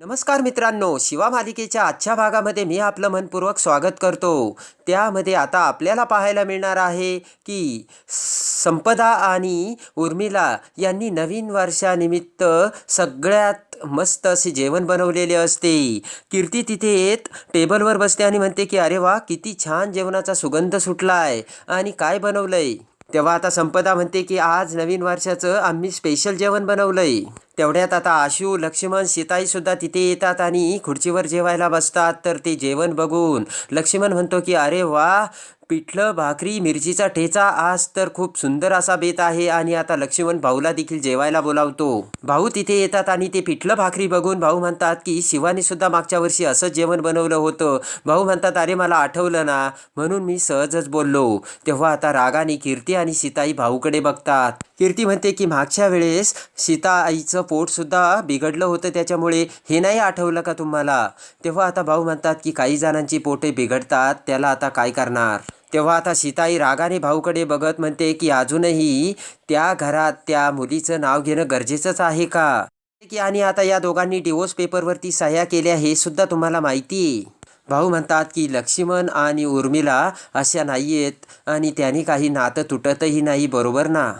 नमस्कार मित्रांनो शिवा मालिकेच्या आजच्या भागामध्ये मी आपलं मनपूर्वक स्वागत करतो. त्यामध्ये आता आपल्याला पाहायला मिळणार आहे की संपदा आणि उर्मिला यांनी नवीन वर्षानिमित्त सगळ्यात मस्त असे जेवण बनवलेले असते. कीर्ती तिथे येत टेबलवर बसते आणि म्हणते की अरे वा किती छान जेवणाचा सुगंध सुटला आहे आणि काय बनवलं आहे तेव्हा आता संपदा म्हणते की आज नवीन वर्षाचं आम्ही स्पेशल जेवण बनवलं आहे तेवढ्यात आता आशू लक्ष्मण सीताई सुद्धा तिथे येतात आणि खुर्चीवर जेवायला बसतात. तर ते जेवण बघून लक्ष्मण म्हणतो की अरे वा पिठलं भाकरी मिरचीचा ठेचा आज तर खूप सुंदर असा बेत आहे आणि आता लक्ष्मण भाऊला देखील जेवायला बोलावतो. भाऊ तिथे येतात आणि ते पिठलं भाकरी बघून भाऊ म्हणतात की शिवाने सुद्धा मागच्या वर्षी असंच जेवण बनवलं होतं. भाऊ म्हणतात अरे मला आठवलं ना. म्हणून मी सहजच बोललो. तेव्हा आता रागाने कीर्ती आणि सीताई भाऊकडे बघतात. कीर्ती म्हणते की मागच्या वेळेस सीता आईचं पोटसुद्धा बिघडलं होतं त्याच्यामुळे हे नाही आठवलं का तुम्हाला? तेव्हा आता भाऊ म्हणतात की काही जणांची पोटे बिघडतात त्याला आता काय करणार? तेव्हा आता सीताई रागाने भाऊकडे बघत म्हणते की अजूनही त्या घरात त्या मुलीचं नाव घेणं गरजेचंच आहे का? की आणि आता या दोघांनी डिवोर्स पेपरवरती सह्या केल्या हे सुद्धा तुम्हाला माहिती? भाऊ म्हणतात की लक्ष्मण आणि उर्मिला अशा नाही आहेत आणि त्यांनी काही नातं तुटतही नाही बरोबर ना?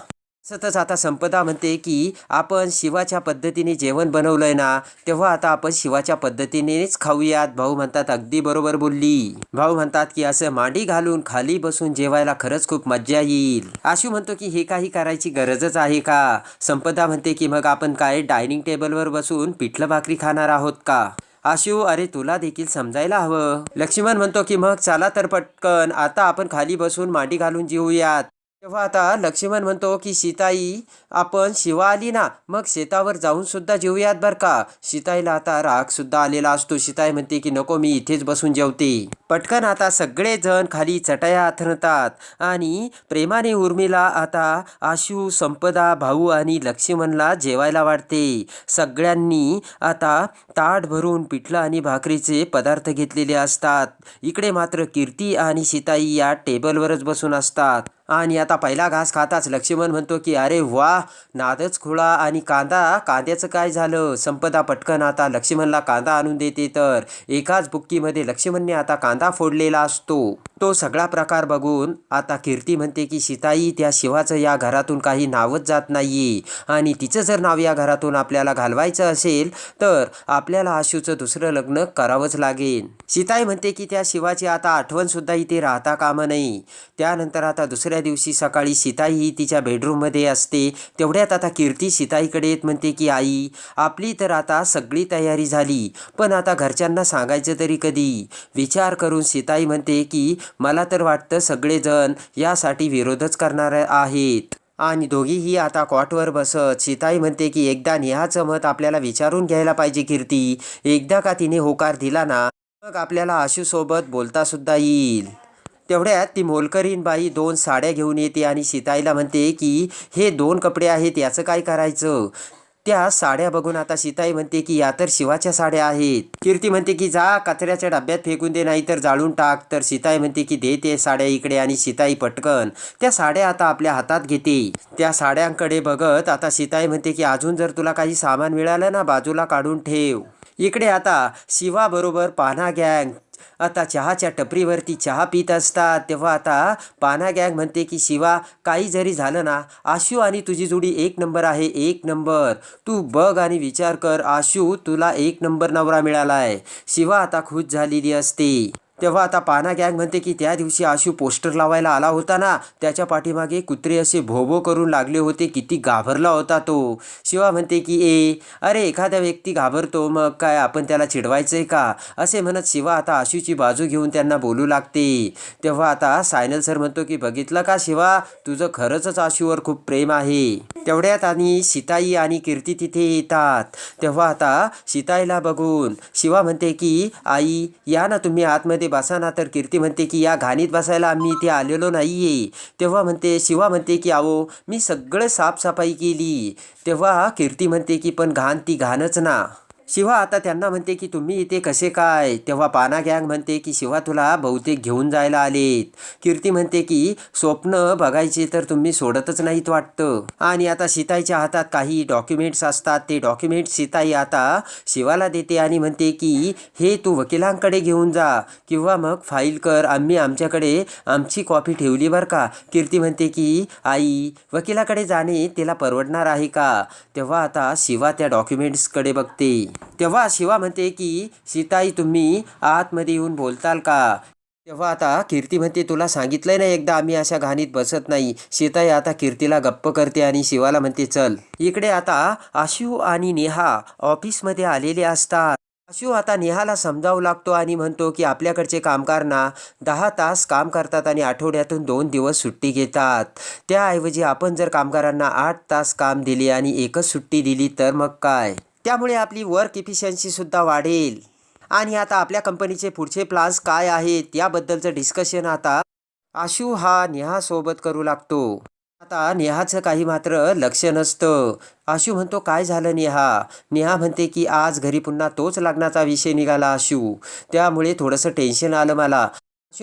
सतच आता संपदा म्हणते की आपण शिवाच्या पद्धतीने जेवण बनवलं आहे ना तेव्हा आता आपण शिवाच्या पद्धतीनेच खाऊयात भाऊ म्हणतात. अगदी बरोबर बोलली. भाऊ म्हणतात की असं मांडी घालून खाली बसून जेवायला खरंच खूप मज्जा येईल. आशू म्हणतो की हे काही करायची गरजच आहे का? संपदा म्हणते की मग आपण काय डायनिंग टेबलवर बसून पिठलं भाकरी खाणार आहोत का? आशू अरे तुला देखील समजायला हवं. लक्ष्मण म्हणतो की मग चला तर पटकन आता आपण खाली बसून मांडी घालून जेवूयात तेव्हा आता लक्ष्मण म्हणतो की सीताई आपण शिवा आली ना मग शेतावर जाऊन सुद्धा जेवूयात बरं का? सीताईला आता राग सुद्धा आलेला असतो. सीताई म्हणते की नको मी इथेच बसून जेवते. पटकन आता सगळेजण खाली चटया आथरतात आणि प्रेमाने उर्मिला आता आशू संपदा भाऊ आणि लक्ष्मणला जेवायला वाढते. सगळ्यांनी आता ताट भरून पिठलं आणि भाकरीचे पदार्थ घेतलेले असतात. इकडे मात्र कीर्ती आणि सीताई या टेबलवरच बसून असतात. आणि आता पहिला घास खाताच लक्ष्मण म्हणतो की अरे वा नादच खुळा आणि कांदा. कांद्याचं काय झालं? संपदा पटकन आता लक्ष्मणला कांदा आणून देते तर. एकाच बुक्कीमध्ये लक्ष्मणने आता कांदा फोडलेला असतो. तो सगळा प्रकार बघून आता कीर्ती म्हणते की सीताई त्या शिवाचं या घरातून काही नावच जात नाही आणि तिचं जर नाव या घरातून आपल्याला घालवायचं असेल तर आपल्याला आशूचं दुसरं लग्न करावंच लागेल. सीताई म्हणते की त्या शिवाची आता आठवणसुद्धा इथे राहता कामं नाही त्यानंतर आता दुसऱ्या दिवशी सकाळी सीताई ही तिच्या बेडरूममध्ये असते. तेवढ्यात आता कीर्ती सीताईकडे येत म्हणते की आई आपली तर आता सगळी तयारी झाली पण आता घरच्यांना सांगायचं तरी कधी? विचार करून सीताई म्हणते की मला तर वाटतं सगळेजण यासाठी विरोधच करणार आहेत. आणि दोघीही आता कॉटवर बसत सीताई म्हणते की एकदा नेहाचं मत आपल्याला विचारून घ्यायला पाहिजे कीर्ती. एकदा का तिने होकार दिला ना मग आपल्याला आशूसोबत बोलता सुद्धा येईल. तेवढ्यात ती मोलकरीन बाई दोन साड्या घेऊन येते आणि सीताईला म्हणते की हे दोन कपडे आहेत याचं काय करायचं? त्या साड्या बघून आता सीताई म्हणते की या तर शिवाच्या साड्या आहेत. कीर्ती म्हणते की जा कचऱ्याच्या डब्यात फेकून दे नाही तर जाळून टाक. तर सीताई म्हणते की दे ते साड्या इकडे आणि सीताई पटकन. त्या साड्या आता आपल्या हातात घेते. त्या साड्यांकडे बघत आता सीताई म्हणते की अजून जर तुला काही सामान मिळालं ना बाजूला काढून ठेव. इकडे आता शिवाबरोबर पाना गँग. आता चहाच्या टपरीवरती चहा पित असतात. तेव्हा आता पाना गँग म्हणते की शिवा काही जरी झालं ना आशू आणि तुझी जोडी एक नंबर आहे एक नंबर. तू बघ आणि विचार कर आशू तुला एक नंबर नवरा मिळाला आहे शिवा आता खुश झालेली असते. तेव्हा आता पाना गँग म्हणते की त्या दिवशी आशू पोस्टर लावायला आला होता ना त्याच्या पाठीमागे कुत्रे असे भोभो करून लागले होते किती घाबरला होता तो. शिवा म्हणते की ए अरे एखादा व्यक्ती घाबरतो मग काय आपण त्याला चिडवायचंय का? असे म्हणत शिवा आता आशूची बाजू घेऊन त्यांना बोलू लागते. तेव्हा आता सायनल सर म्हणतो की बघितलं का शिवा तुझं खरंच आशूवर खूप प्रेम आहे. तेवढ्यात आणि सीताई आणि कीर्ती तिथे येतात. तेव्हा आता सीताईला बघून शिवा म्हणते की आई या ना तुम्ही आतमध्ये बसा ना. तर कीर्ती म्हणते की या घाणीत बसायला आम्ही इथे आलेलो नाहीये. तेव्हा म्हणते शिवा म्हणते की आहो मी सगळं साफसफाई केली. तेव्हा कीर्ती म्हणते की पण घाण ती घाणच ना. शिवा आता त्यांना म्हणते की तुम्ही इथे कसे काय? तेव्हा पाना गँग म्हणते की शिवा तुला बहुतेक घेऊन जायला आलेत. कीर्ती म्हणते की स्वप्न बघायचे तर तुम्ही सोडतच नाहीत वाटतं. आणि आता सीताईच्या हातात काही डॉक्युमेंट्स असतात. ते डॉक्युमेंट्स सीताई आता शिवाला देते आणि म्हणते की हे तू वकिलांकडे घेऊन जा किंवा मग फाईल कर. आम्ही आमच्याकडे आमची कॉपी ठेवली बरं का? कीर्ती म्हणते की आई वकिलाकडे जाणे तिला परवडणार आहे का? तेव्हा आता शिवा त्या डॉक्युमेंट्सकडे बघते. तेव्हा शिवा म्हणते की सीताई तुम्ही आतमध्ये येऊन बोलताल का? तेव्हा आता कीर्ती म्हणते तुला सांगितलंय ना एकदा आम्ही अशा घाणीत बसत नाही. सीताई आता कीर्तीला गप्प करते आणि शिवाला म्हणते चल इकडे आता आशू आणि नेहा ऑफिसमध्ये आलेले असतात. आशू आता नेहाला समजावू लागतो आणि म्हणतो की आपल्याकडचे कामगार ना दहा तास काम करतात आणि आठवड्यातून दोन दिवस सुट्टी घेतात. त्याऐवजी आपण जर कामगारांना आठ तास काम दिले आणि एकच सुट्टी दिली तर मग काय? त्यामुळे आपली वर्क इफिशियन्सीसुद्धा वाढेल. आणि आता आपल्या कंपनीचे पुढचे प्लान्स काय आहेत याबद्दलचं डिस्कशन आता आशू हा नेहासोबत करू लागतो. आता नेहाचं काही मात्र लक्ष नसतं. आशू म्हणतो काय झालं नेहा? नेहा म्हणते की आज घरी पुन्हा तोच लग्नाचा विषय निघाला आशू. त्यामुळे थोडंसं टेन्शन आलं मला.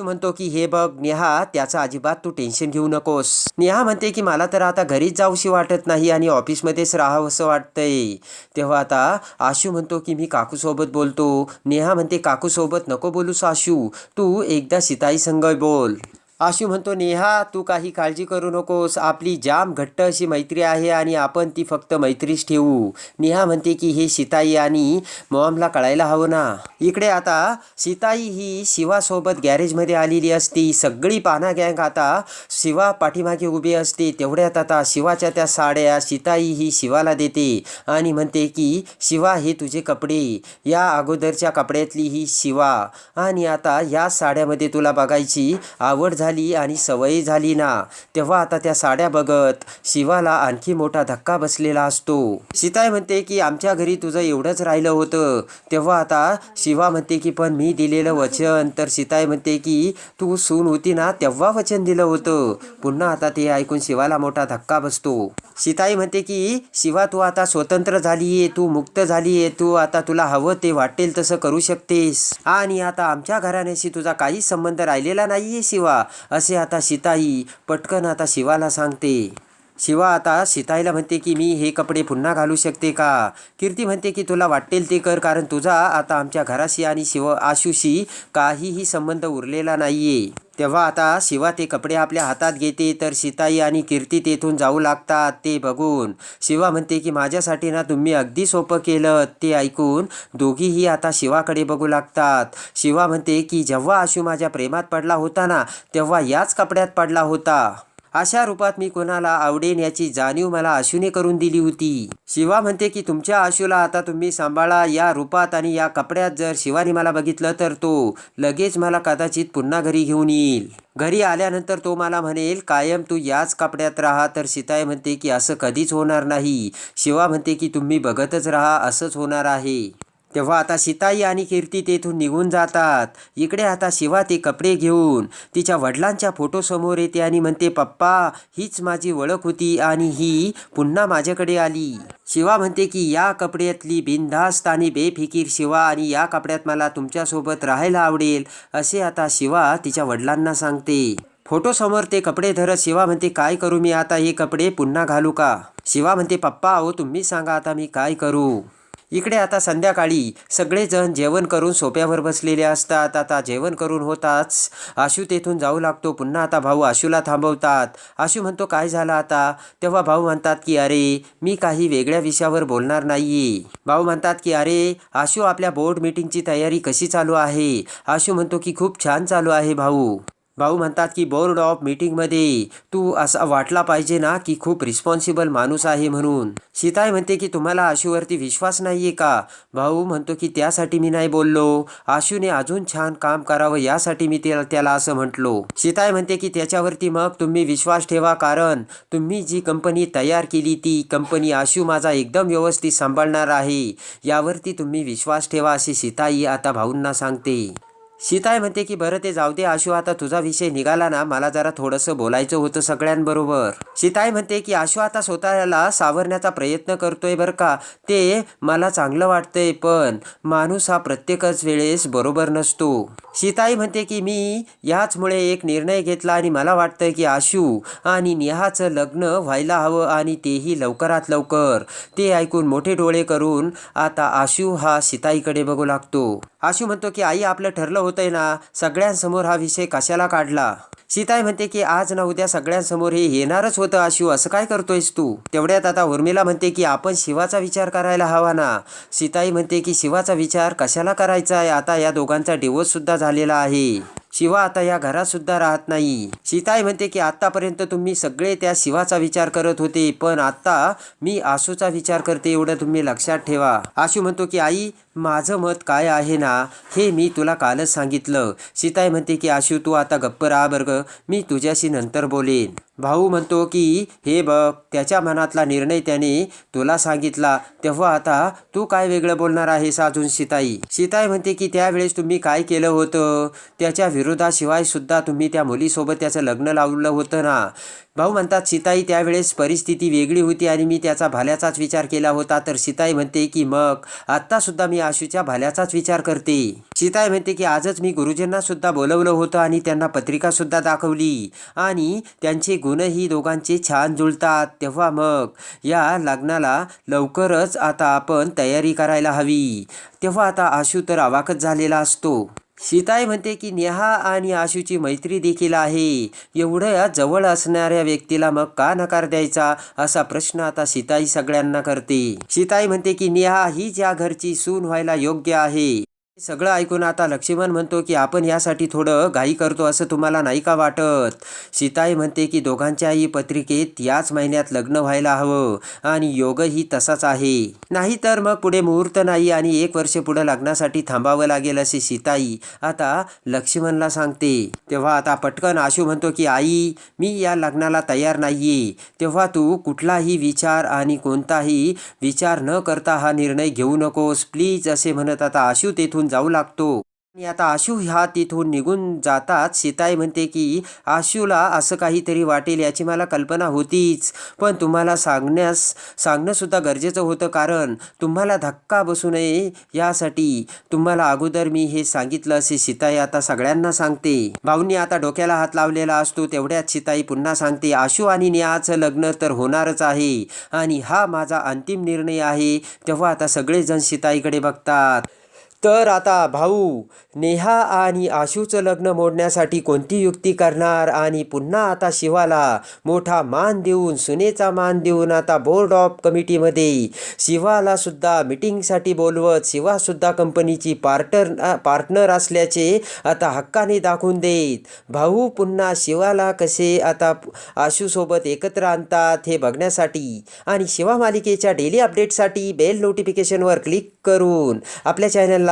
म्हणतो की हे बघ नेहा त्याचा अजिबात तू टेन्शन घेऊ नकोस. नेहा म्हणते की मला तर आता घरीच जाऊशी वाटत नाही आणि ऑफिसमध्येच राहावंसं वाटतंय. तेव्हा आता आशू म्हणतो की मी काकूसोबत बोलतो. नेहा म्हणते काकूसोबत नको बोलूस आशू. तू एकदा सीताई संग बोल. आशू म्हणतो नेहा तू काही काळजी करू नकोस. आपली जाम घट्ट अशी मैत्री आहे आणि आपण ती फक्त मैत्रीच ठेवू. नेहा म्हणते की हे सीताई आणि मॉमला कळायला हवं ना. इकडे आता सीताई ही शिवासोबत गॅरेजमध्ये आलेली असती. सगळी पाना गँग आता शिवा पाठीमागे उभी असते. तेवढ्यात आता शिवाच्या त्या साड्या सीताई ही शिवाला देते आणि म्हणते की शिवा हे तुझे कपडे. या अगोदरच्या कपड्यातली ही शिवा. आणि आता या साड्यामध्ये तुला बघायची आवड झाली आणि सवय झाली ना तेव्हा आता त्या साड्या बघत शिवाला आणखी मोठा धक्का बसलेला असतो. सीताय म्हणते की आमच्या घरी तुझं एवढंच राहिलं होतं. तेव्हा आता शिवा म्हणते की पण मी दिलेलं वचन. तर सीताय म्हणते की तू सून होती ना तेव्हा वचन दिलं होतं. पुन्हा आता ते ऐकून शिवाला मोठा धक्का बसतो. सीताई म्हणते की शिवा तू आता स्वतंत्र झालीये तू मुक्त झालीये तू आता तुला हवं ते वाटेल तसं करू शकतेस. आणि आता आमच्या घराण्याशी तुझा काहीच संबंध राहिलेला नाहीये शिवा. असे आता सीताई पटकन आता शिवाला सांगते. शिवा आता सीताईला म्हणते की मी हे कपडे पुन्हा घालू शकते का? कीर्ती म्हणते की तुला वाटेल ते कर कारण तुझा आता आमच्या घराशी आणि शिव आशूशी काहीही संबंध उरलेला नाहीये. तेव्हा आता शिवा ते कपडे आपल्या हातात घेते तर सीताई आणि कीर्ती तेथून जाऊ लागतात ते बघून. शिवा म्हणते की माझ्यासाठी ना तुम्ही अगदी सोपं केलं ते ऐकून दोघीही आता शिवाकडे बघू लागतात. शिवा म्हणते की जेव्हा आशू माझ्या प्रेमात पडला होता ना तेव्हा याच कपड्यात पडला होता. अशा रूपात मी कोणाला आवडेन याची जाणीव मला आशूने करून दिली होती. शिवा म्हणते की तुमच्या आशूला आता तुम्ही सांभाळा. या रूपात आणि या कपड्यात जर शिवाने मला बघितलं तर तो लगेच मला कदाचित पुन्हा घरी घेऊन येईल. घरी आल्यानंतर तो मला म्हणेल कायम तू याच कपड्यात राहा. तर सीताई म्हणते की असं कधीच होणार नाही. शिवा म्हणते की तुम्ही बघतच राहा. असंच होणार आहे. तेव्हा आता सीताई आणि कीर्ती तेथून निघून जातात. इकडे आता शिवा ते कपडे घेऊन. तिच्या वडिलांच्या फोटोसमोर येते आणि म्हणते पप्पा हीच माझी ओळख होती आणि ही पुन्हा माझ्याकडे आली. शिवा म्हणते की या कपड्यातली बिनधास्त आणि बेफिकीर शिवा आणि या कपड्यात मला तुमच्यासोबत राहायला आवडेल असे आता शिवा तिच्या वडिलांना सांगते. फोटोसमोर ते कपडे धरत शिवा म्हणते काय करू मी आता? हे कपडे पुन्हा घालू का? शिवा म्हणते पप्पा अहो तुम्ही सांगा आता मी काय करू. इकडे आता संध्याकाळी सगळेजण जेवण करून सोप्यावर बसलेले असतात. आता जेवण करून होताच आशू तेथून जाऊ लागतो. पुन्हा आता भाऊ आशूला थांबवतात. आशू म्हणतो काय झालं आता? तेव्हा भाऊ म्हणतात की अरे मी काही वेगळ्या विषयावर बोलणार नाही भाऊ म्हणतात की अरे आशू आपल्या बोर्ड मीटिंगची तयारी कशी चालू आहे? आशू म्हणतो की खूप छान चालू आहे भाऊ. भाऊ म्हणतात की बोर्ड ऑफ मीटिंगमध्ये तू असा वाटला पाहिजे ना की खूप रिस्पॉन्सिबल माणूस आहे म्हणून. सीताई म्हणते की तुम्हाला आशूवरती विश्वास नाही आहे का? भाऊ म्हणतो की त्यासाठी मी नाही बोललो. आशूने अजून छान काम करावं यासाठी मी त्याला त्याला असं म्हटलो. सीताई म्हणते की त्याच्यावरती मग तुम्ही विश्वास ठेवा कारण तुम्ही जी कंपनी तयार केली ती कंपनी आशू माझा एकदम व्यवस्थित सांभाळणार आहे. यावरती तुम्ही विश्वास ठेवा अशी सीताई आता भाऊंना सांगते. सीताय म्हणते की बरं ते जाऊ दे आशू आता तुझा विषय निघाला ना मला जरा थोडंसं बोलायचं होतं सगळ्यांबरोबर. सीताय म्हणते की आशू आता स्वतःला सावरण्याचा प्रयत्न करतोय बरं का? ते मला चांगलं वाटतंय पण माणूस हा प्रत्येकच वेळेस बरोबर नसतो. सीताई म्हणते की मी याचमुळे एक निर्णय घेतला आणि मला वाटतं की आशू आणि नेहाचं लग्न व्हायला हवं आणि तेही लवकरात लवकर. ते ऐकून मोठे डोळे करून आता आशू हा सीताईकडे बघू लागतो. आशू म्हणतो की आई आपलं ठरलं होतंय ना सगळ्यांसमोर हा विषय कशाला काढला? सीताई म्हणते की आज ना उद्या सगळ्यांसमोर हे येणारच होतं आशू असं काय करतोयस तू? तेवढ्यात आता उर्मिला म्हणते की आपण शिवाचा विचार करायला हवा ना. सीताई म्हणते की शिवाचा विचार कशाला करायचा आहे? आता या दोघांचा डिवोर्स सुद्धा झालेला आहे. शिवा आता या घरात सुद्धा राहत नाही. सीताई म्हणते की आतापर्यंत तुम्ही सगळे त्या शिवाचा विचार करत होते पण आता मी आशूचा विचार करते एवढं तुम्ही लक्षात ठेवा. आशू म्हणतो की आई माझं मत काय आहे ना हे मी तुला कालच सांगितलं. सीताई म्हणते की आशू तू आता गप्प राहा बर्ग मी तुझ्याशी नंतर बोलेन. भाऊ म्हणतो की हे बघ त्याच्या मनातला निर्णय त्याने तुला सांगितला. तेव्हा आता तू काय वेगळं बोलणार आहेस अजून सीताई? सीताई म्हणते की त्यावेळेस तुम्ही काय केलं होतं? त्याच्या विरोधाशिवाय सुद्धा तुम्ही त्या मुलीसोबत त्याचं लग्न लावलं होतं ना. भाऊ म्हणतात सीताई त्यावेळेस परिस्थिती वेगळी होती आणि मी त्याचा भाल्याचाच विचार केला होता. तर सीताई म्हणते की मग आत्तासुद्धा मी आशूच्या भाल्याचाच विचार करते. सीताई म्हणते की आजच मी गुरुजींना सुद्धा बोलवलं होतं आणि त्यांना पत्रिकासुद्धा दाखवली आणि त्यांचे गुणही दोघांचे छान जुळतात. तेव्हा मग या लग्नाला लवकरच आता आपण तयारी करायला हवी. तेव्हा आता आशू तर अवाकच झालेला असतो. सीताई म्हणते की नेहा आणि आशूची मैत्री देखील आहे. एवढ्या जवळ असणाऱ्या व्यक्तीला मग का नकार द्यायचा? असा प्रश्न आता सीताई सगळ्यांना करते. सीताई म्हणते की नेहा ही ज्या घरची सून व्हायला योग्य आहे. सगळं ऐकून आता लक्ष्मण म्हणतो की आपण यासाठी थोडं घाई करतो असं तुम्हाला नाही का वाटत? सीताई म्हणते की दोघांच्याही पत्रिकेत याच महिन्यात लग्न व्हायला हवं आणि योगही तसाच आहे. नाही तर मग पुढे मुहूर्त नाही आणि एक वर्ष पुढे लग्नासाठी थांबावं लागेल असे सीताई आता लक्ष्मणला सांगते. तेव्हा आता पटकन आशू म्हणतो की आई मी या लग्नाला तयार नाही तेव्हा तू कुठलाही विचार आणि कोणताही विचार न करता हा निर्णय घेऊ नकोस. प्लीज असे म्हणत आता आशू तेथून जाऊ लागतो. आणि आता आशू ह्या तिथून निघून जातात. सीताई म्हणते की आशूला असं काहीतरी वाटेल याची मला कल्पना होतीच. पण तुम्हाला सांगण्यास सांगणंसुद्धा गरजेचं होतं कारण तुम्हाला धक्का बसू नये यासाठी. तुम्हाला अगोदर मी हे सांगितलं असे सीताई आता सगळ्यांना सांगते. भाऊंनी आता डोक्याला हात लावलेला असतो. तेवढ्यात सीताई पुन्हा सांगते आशू आणि नेहाचं लग्न तर होणारच आहे. आणि हा माझा अंतिम निर्णय आहे. तेव्हा आता सगळेजण सीताईकडे बघतात. तर आता भाऊ नेहा आणि आशूचं लग्न मोडण्यासाठी कोणती युक्ती करणार? आणि पुन्हा आता शिवाला मोठा मान देऊन सुनेचा मान देऊन आता बोर्ड ऑफ कमिटीमध्ये शिवाला सुद्धा मिटिंगसाठी बोलवत शिवासुद्धा कंपनीची पार्टनर पार्टनर असल्याचे आता हक्काने दाखवून देत. भाऊ पुन्हा शिवाला कसे आता आशूसोबत एकत्र आणतात हे बघण्यासाठी आणि शिवा मालिकेच्या डेली अपडेटसाठी बेल नोटिफिकेशनवर क्लिक करून आपल्या चॅनलला